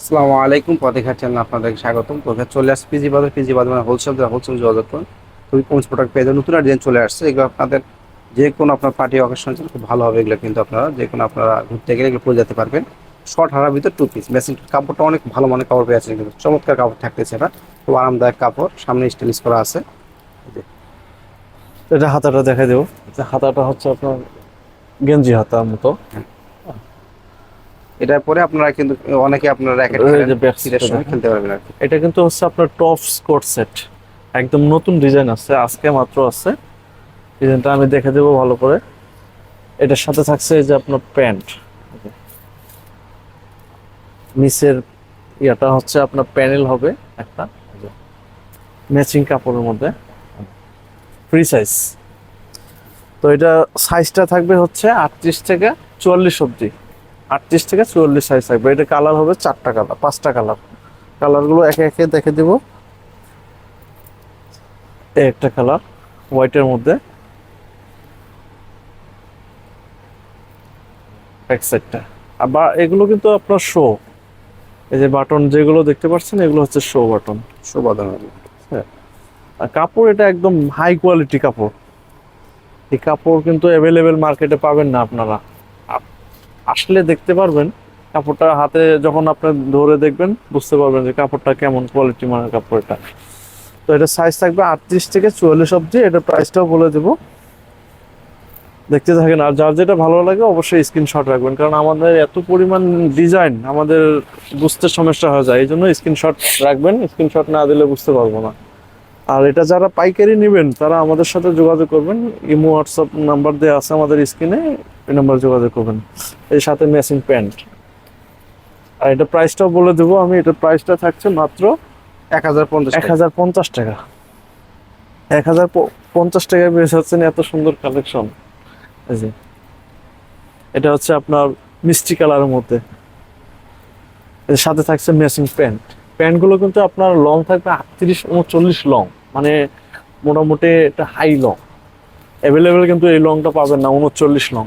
আসসালামু আলাইকুম পথেঘাট চ্যানেল আপনাদেরকে স্বাগতম। এখানে চলে আসছে পিজি বাজার পিজি বাজার মানে হোলসেল হোলসেল যোগাযোগ করুন খুবই কম প্রোডাক্ট পেয়ে যাবেন নতুন আর ডিজাইন চলে আসছে। এগুলো আপনাদের যে কোনো আপনার পার্টি অকেশন খুব ভালো হবে এগুলো কিন্তু আপনারা যে কোনো আপনারা ঘুরতে গেলে এগুলো পরে যেতে পারবেন। শর্ট হারার ভিতর টু পিস মেশিন কাপড়টা অনেক ভালো মানের কাপড় পেয়ে আছে কিন্তু চমৎকার কাপড় থাকতেছে এটা। খুব আরামদায়ক কাপড় সামনে স্টাইলিশ করা আছে। এটা হাতাটা দেখা দেবো। হাতাটা হচ্ছে আপনার গেঞ্জি হাতার মতো। এটার পরে আপনারা কিন্তু অনেকে আপনারা র্যাকেট খেলতে পারবেন আর এটা কিন্তু হচ্ছে আপনার টপ স্কোর সেট একদম নতুন ডিজাইন আছে আজকে মাত্র আছে। ডিজাইনটা আমি দেখে দেবো ভালো করে। এটার সাথে থাকছে যে আপনার প্যান্ট নিচের ইয়াটা হচ্ছে আপনার প্যানেল হবে একটা। ম্যাচিং কাপড়ের মধ্যে। ফ্রি সাইজ তো এটা সাইজটা থাকবে হচ্ছে আটত্রিশ থেকে চুয়াল্লিশ অব্দি আটত্রিশ থেকে চুয়াল্লিশ সাইজ থাকবে। এটা কালার হবে চারটা কালার পাঁচটা কালার কালারগুলো একে একে দেখে দেব। এই একটা কালার হোয়াইটের মধ্যে। এক সাইডটা আবার এগুলো কিন্তু আপনার শো এই যে বাটন যেগুলো দেখতে পাচ্ছেন এগুলো হচ্ছে শো বাটন সুবাদন আর কাপড় এটা একদম হাই কোয়ালিটি কাপড়। এই কাপড় কিন্তু অ্যাভেলেবেল মার্কেটে পাবেন না আপনারা। আপ- আসলে দেখতে পারবেন, কাপড়টা হাতে যখন আপনি ধরে দেখবেন, বুঝতে পারবেন যে কাপড়টা কেমন কোয়ালিটি মানের কাপড় এটা। তো এটা সাইজ থাকবে আটত্রিশ থেকে চুয়াল্লিশ অব্দি এটা প্রাইসটাও বলে দেবো। দেখতে থাকেন, আর যার যেটা ভালো লাগে অবশ্যই স্ক্রিনশট রাখবেন, কারণ আমাদের এত পরিমাণ ডিজাইন আমাদের বুঝতে সমস্যা হয়ে যায় এই জন্য স্ক্রিনশট রাখবেন স্ক্রিনশট না দিলে বুঝতে পারব না। আর এটা যারা পাইকারি নেবেন, তারা আমাদের সাথে যোগাযোগ করবেন, ইমো, হোয়াটসঅ্যাপ নাম্বার দেওয়া আছে আমাদের স্ক্রিনে এই নাম্বার যোগাযোগ করবেন। এর সাথে ম্যাচিং প্যান্ট আর এটা প্রাইসটাও বলে দেবো আমি এটা প্রাইসটা থাকছে মাত্র এক হাজার পঞ্চাশ এক হাজার পঞ্চাশ টাকা। এক হাজার পঞ্চাশ টাকায় বেশ হচ্ছেন এত সুন্দর কালেকশন এই যে। এটা হচ্ছে আপনার মিষ্টি কালারের মধ্যে। এর সাথে থাকছে ম্যাচিং প্যান্ট প্যান্টগুলো কিন্তু আপনার লং থাকবে আটত্রিশ উনচল্লিশ লং মানে মোটামুটি এটা হাই লং অ্যাভেলেবেল কিন্তু এই লংটা পাবেন না উনচল্লিশ লং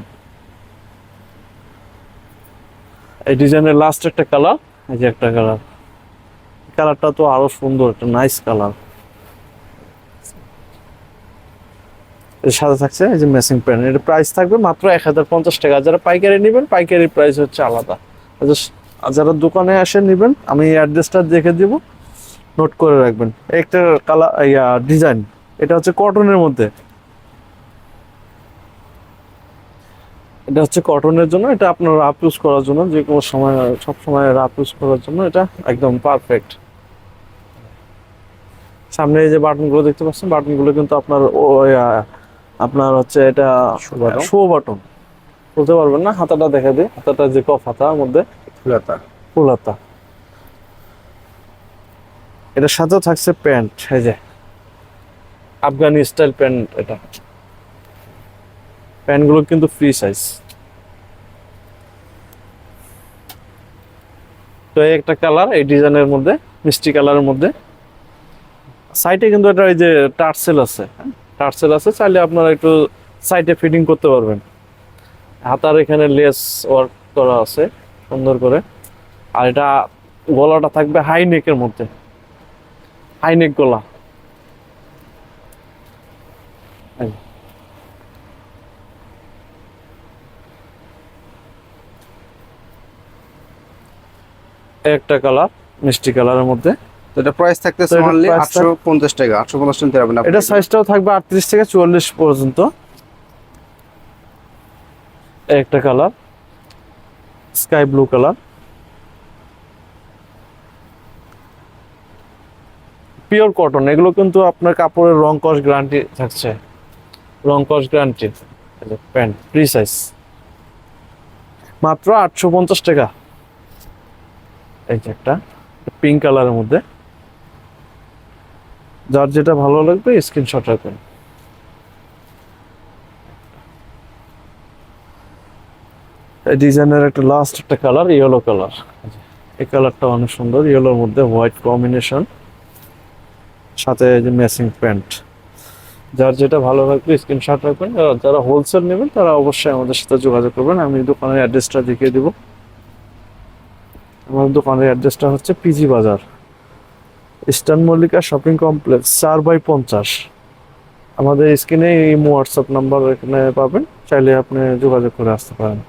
এই ডিজাইনের লাস্ট একটা কালার এই যে একটা কালার কালারটা তো আরও সুন্দর, একটা নাইস কালার সাথে থাকছে এই যে ম্যাচিং প্যান্ট এর প্রাইস থাকবে মাত্র এক হাজার পঞ্চাশ টাকা। যারা পাইকারি নেবেন, পাইকারি প্রাইস হচ্ছে আলাদা। আর যারা দোকানে আসে নেবেন, আমি অ্যাড্রেসটা দেখে দিব। নোট করে রাখবেন। একটা কালার ইয়া ডিজাইন এটা হচ্ছে কটনের মধ্যে। এটা হচ্ছে কটনের জন্য এটা আপনার রাফ ইউজ করার জন্য যে কোনো সময় সব সময় রাফ ইউজ করার জন্য এটা একদম পারফেক্ট সামনে যে বাটনগুলো দেখতে পাচ্ছেন বাটনগুলো কিন্তু আপনার আপনার হচ্ছে এটা শো বাটন বলতে পারবেন না হাতাটা দেখা দিই হাতাটা যে কফ হাতার মধ্যে ফুলাতা। ফুল হাতা এটার সাথেও থাকছে প্যান্ট এই যে। আফগানি স্টাইল প্যান্ট এটা। প্যান্টগুলো কিন্তু ফ্রি সাইজ তো এই একটা কালার এই ডিজাইনের মধ্যে, মিষ্টি কালারের মধ্যে। সাইডে কিন্তু এটা এই যে টার্সেল আছে। টার্সেল আছে, চাইলে আপনারা একটু সাইডে ফিটিং করতে পারবেন। হাতার এখানে লেস ওয়ার্ক করা আছে, সুন্দর করে। আর এটা গলাটা থাকবে হাই নেকের মধ্যে। হাই নেক গলা। একটা কালার মিষ্টি কালারের মধ্যে। তো এটা প্রাইস থাকতেছে তো এটার অনলি price আটশো পঞ্চাশ টাকা আটশো পঞ্চাশ টাকা পাবেন আপনি। এটা সাইজটাও থাকবে আটত্রিশ থেকে চুয়াল্লিশ পর্যন্ত। একটা colour sky blue colour. Pure cotton এগুলো কিন্তু আপনার কাপড়ের রং কস গ্যারান্টি থাকছে। রং কস গ্যারান্টি প্যান্ট ফ্রি সাইজ মাত্র আটশো পঞ্চাশ টাকা। এই যে একটা পিঙ্ক কালারের মধ্যে। যার যেটা ভালো লাগবে স্ক্রিনশট রাখবেন। এই ডিজাইনের একটা লাস্ট একটা কালার ইয়েলো কালার এই কালারটা অনেক সুন্দর ইয়েলোর মধ্যে হোয়াইট কম্বিনেশন সাথে যে প্যান্ট যার যেটা ভালো লাগবে স্ক্রিনশট রাখবেন। যারা হোলসেল নেবেন, তারা অবশ্যই আমাদের সাথে যোগাযোগ করবেন। আমি দোকানের অ্যাড্রেসটা দেখিয়ে দিব। আমাদের দোকানের অ্যাড্রেসটা হচ্ছে PG Bazar eastern Mallika shopping complex চার বাই পঞ্চাশ। আমাদের স্ক্রিনে এই হোয়াটসঅ্যাপ নাম্বার এখানে পাবেন, চাইলে আপনি যোগাযোগ করে আসতে পারেন।